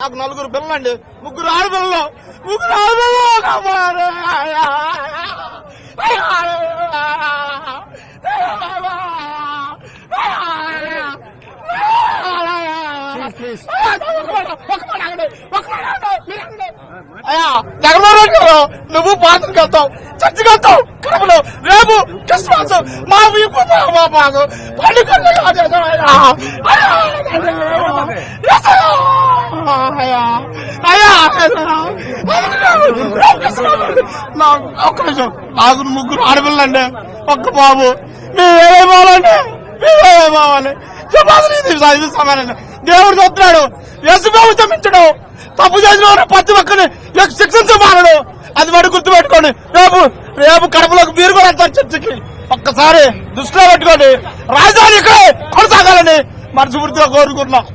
నాకు నలుగురు పిల్లలండి. ముగ్గురు ఆడపిల్లలు. ముగ్గురు ఆడపిల్లలు. అయ్యా జగన్మోహన్ రెడ్డి గారు నువ్వు పాత్రకి వెళ్తావు చర్చికి వెళ్తావు కడపలో రేపు క్రిస్మస్ మా వీపు మా మాకు పండుగ అయ్యా అయ్యా ఒక్క నిమిషం. నాకు ముగ్గురు ఆడపిల్లండి. ఒక్క బాబు. మేమేమోవాలండి మేమేమోవాలి చెప్పాలి సమానండి దేవుడు చెప్తున్నాడు యశుబాబు క్షమించడు తప్పు చేసిన వారు ప్రతి ఒక్కరిని శిక్షించమానడు అది వాడు గుర్తు పెట్టుకోండి రేపు రేపు కడపలోకి మీరు కూడా వెళ్తారు చర్చకి. ఒక్కసారి దృష్టిలో పెట్టుకోండి. రాజధాని ఇక్కడే కొనసాగాలని మనస్ఫూర్తిగా కోరుకుంటున్నాం.